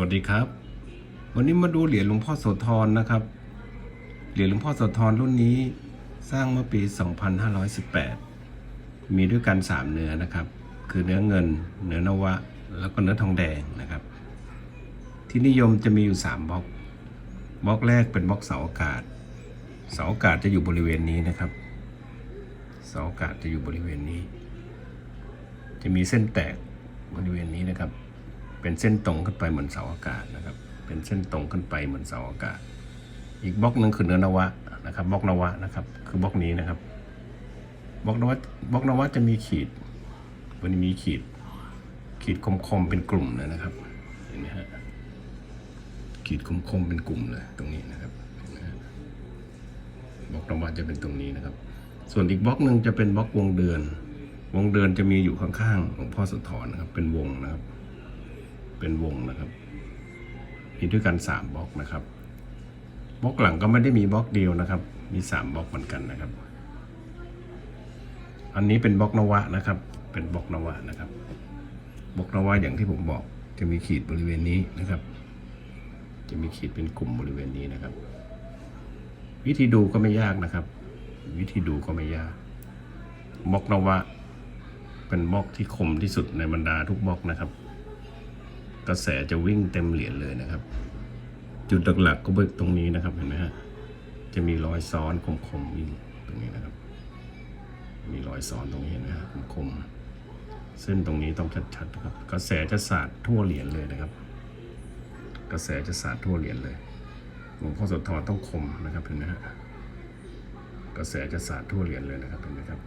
วัสดีครับ วันนี้มาดูเหรียญหลวงพ่อโสธรนะครับ เหรียญหลวงพ่อโสธรรุ่นนี้สร้างเมื่อปี 2518 มีด้วยกัน 3 เนื้อนะครับ คือเนื้อเงิน เนื้อนวะ แล้วก็เนื้อทองแดงนะครับ ที่นิยมจะมีอยู่ 3บล็อก บล็อกแรกเป็นบล็อกเสาอากาศ เสาอากาศจะอยู่บริเวณนี้นะครับ เสาอากาศจะอยู่บริเวณนี้ จะมีเส้นแตกบริเวณนี้นะครับ เป็นเส้นตรงขึ้นไปเหมือนเสาอากาศนะครับ เป็นเส้นตรงขึ้นไปเหมือนเสาอากาศ อีกบล็อกหนึ่งคือเนื้อนวะนะครับบล็อกนวะนะครับ คือบล็อกนี้นะครับบล็อกนวะบล็อกนวะจะมีขีดวันนี้มีขีด ขีดคมๆเป็นกลุ่มเลยนะครับเห็นไหมฮะขีดคมๆเป็นกลุ่มเลยตรงนี้นะครับบล็อกนวะจะเป็นตรงนี้นะครับ ส่วนอีกบล็อกหนึ่งจะเป็นบล็อกวงเดือน วงเดือนจะมีอยู่ข้างๆหลวงพ่อสุธรนะครับ เป็นวงนะครับ เป็นวงนะครับ มีด้วยกันสามบล็อกนะครับบล็อกหลังก็ไม่ได้มีบล็อกเดียวนะครับ มีสามบล็อกเหมือนกันนะครับ อันนี้เป็นบล็อกนวะนะครับ เป็นบล็อกนวะนะครับบล็อกนวะอย่างที่ผมบอกจะมีขีดบริเวณนี้นะครับ จะมีขีดเป็นกลุ่มบริเวณนี้นะครับ วิธีดูก็ไม่ยากนะครับ วิธีดูก็ไม่ยากบล็อกนวะเป็นบล็อกที่คมที่สุดในบรรดาทุกบล็อกนะครับ กระแสจะวิ่งเต็มเหรียญเลยนะครับ จุดหลักๆก็เบิกตรงนี้นะครับเห็นไหมฮะจะมีรอยซ้อนคมๆวิ่งตรงนี้นะครับ มีรอยซ้อนตรงนี้เห็นไหมฮะคมๆเส้นตรงนี้ต้องชัดๆนะครับ กระแสจะสาดทั่วเหรียญเลยนะครับ กระแสจะสาดทั่วเหรียญเลยหลวงพ่อโสธรต้องคมนะครับเห็นไหมฮะกระแสจะสาดทั่วเหรียญเลยนะครับเห็นไหมครับ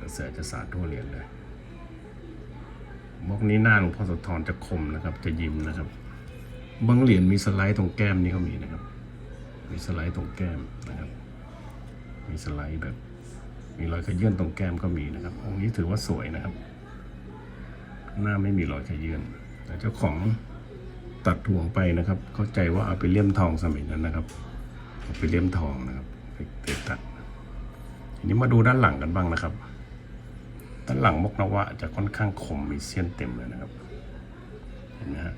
กระแสจะสาดทั่วเหรียญเลย บล็อกนี้หน้าหลวงพ่อโสธรจะคมนะครับ จะยิ้มนะครับบางเหรียญมีสไลด์ตรงแก้มนี่เขามีนะครับ มีสไลด์ตรงแก้มนะครับ มีสไลด์แบบ มีรอยขยื่นตรงแก้มก็มีนะครับ องค์นี้ถือว่าสวยนะครับ หน้าไม่มีรอยขยื่นแต่เจ้าของตัดห่วงไปนะครับ เข้าใจว่าเอาไปเลี่ยมทองสมัยนั้นนะครับเอาไปเลี่ยมทองนะครับไปตัดทีนี้มาดูด้านหลังกันบ้างนะครับ ด้านหลังมกนวะจะค่อนข้างคมมีเส้นเต็มเลยนะครับ เห็นไหมฮะ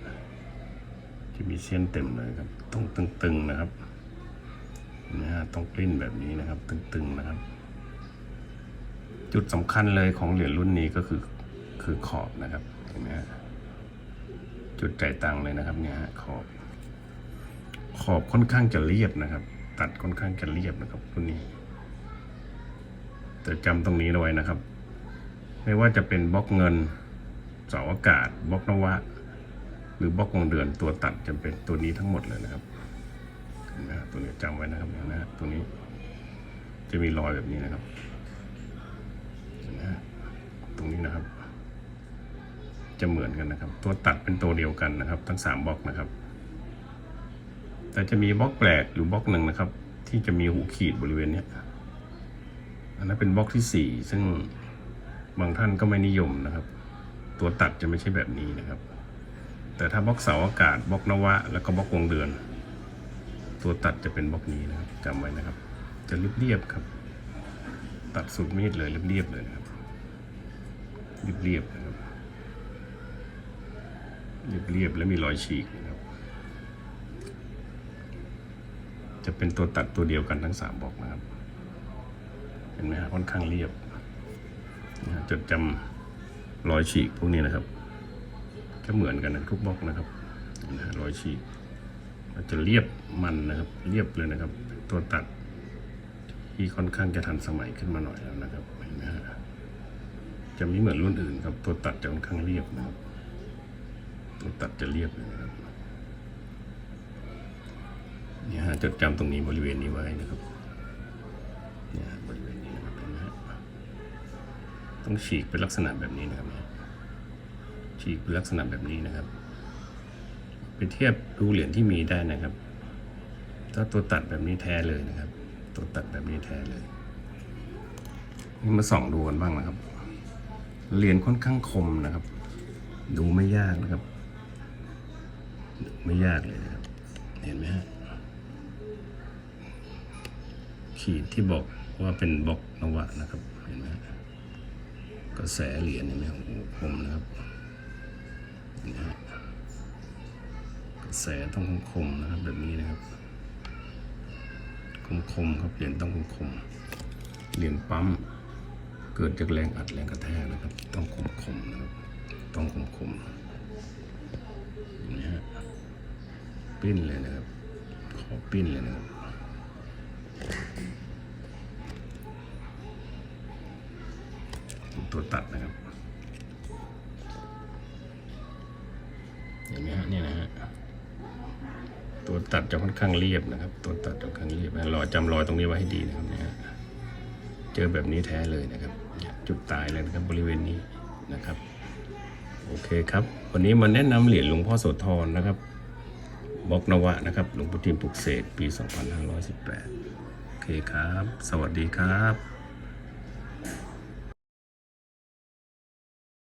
จะมีเส้นเต็มเลยครับต้องตึงๆนะครับนะฮะต้องกลิ้นแบบนี้นะครับ ตึงๆนะครับ จุดสำคัญเลยของเหรียญรุ่นนี้ก็คือคือขอบนะครับเห็นไหมฮะจุดใจายตังเลยนะครับเนี่ยฮะขอบ ขอบค่อนข้างจะเรียบนะครับ ตัดค่อนข้างจะเรียบนะครับรุ่นนี้แต่จำตรงนี้เอาไว้นะครับ ไม่ว่าจะเป็นบล็อกเงินเสาอากาศบล็อกนวะ หรือบล็อกวงเดือนตัวตัดจะเป็นตัวนี้ทั้งหมดเลยนะครับนะตัวนี้จำไว้นะครับนะตัวนี้จะมีรอยแบบนี้นะครับนะตรงนี้นะครับ จะเหมือนกันนะครับ ตัวตัดเป็นตัวเดียวกันนะครับ ทั้งสามบล็อกนะครับ แต่จะมีบล็อกแปลกอยู่บล็อกหนึ่งนะครับ ที่จะมีหูขีดบริเวณเนี้ยอันนั้นเป็นบล็อกที่สี่ซึ่ง บางท่านก็ไม่นิยมนะครับ ตัวตัดจะไม่ใช่แบบนี้นะครับ แต่ถ้าบล็อกเสาอากาศบล็อกนวะ แล้วก็บล็อกวงเดือน ตัวตัดจะเป็นบล็อกนี้นะครับจำไว้นะครับ จะเรียบๆครับ ตัดสุดมีดเลยเรียบๆเลยนะครับเรียบๆนะครับเรียบๆแล้วมีรอยฉีกนะครับ จะเป็นตัวตัดตัวเดียวกันทั้งสามบล็อกนะครับเห็นไหมฮะค่อนข้างเรียบ จดจำรอยฉีกพวกนี้นะครับจะเหมือนกันนะทุกบล็อกนะครับรอยฉีกจะเรียบมันนะครับเรียบเลยนะครับ ตัวตัดที่ค่อนข้างจะทันสมัยขึ้นมาหน่อยแล้วนะครับเห็นไหมฮะจะไม่เหมือนรุ่นอื่นครับ ตัวตัดจะค่อนข้างเรียบนะครับ ตัวตัดจะเรียบเลยนะครับเนี่ยฮะจดจำตรงนี้บริเวณนี้ไว้นะครับ ต้องฉีกเป็นลักษณะแบบนี้นะครับเนี่ยฉีกเป็นลักษณะแบบนี้นะครับ ไปเทียบดูเหรียญที่มีได้นะครับ ถ้าตัวตัดแบบนี้แท้เลยนะครับ ตัวตัดแบบนี้แท้เลยนี่มาส่องดูกันบ้างนะครับ เหรียญค่อนข้างคมนะครับ ดูไม่ยากนะครับ ไม่ยากเลยนะครับ เห็นไหมฮะขีดที่บอกว่าเป็นบล็อกนวะนะครับ เห็นไหมฮะ กระแสเหรียญเห็นไหมโอ้โหคมนะครับนะฮะแสต้องคมนะครับแบบนี้นะครับ คมๆครับเหรียญต้องคมๆเหรียญปั๊มเกิดจากแรงอัดแรงกระแทกนะครับ ต้องคมๆนะครับ ต้องคมๆอย่างนี้ฮะปิ้นเลยนะครับ ขอปิ้นเลยนะครับ ตัวตัดนะครับเห็นไหมฮะนี่นะฮะตัวตัดจะค่อนข้างเรียบนะครับ ตัวตัดจะค่อนข้างเรียบนะรอจำรอยตรงนี้ไว้ให้ดีนะครับเนี่ยฮะเจอแบบนี้แท้เลยนะครับ จุดตายเลยนะครับบริเวณนี้นะครับ โอเคครับ วันนี้มาแนะนำเหรียญหลวงพ่อโสธรนะครับบอกนวะนะครับหลวงปู่ทิมปลุกเสกปี 2518 โอเคครับ สวัสดีครับ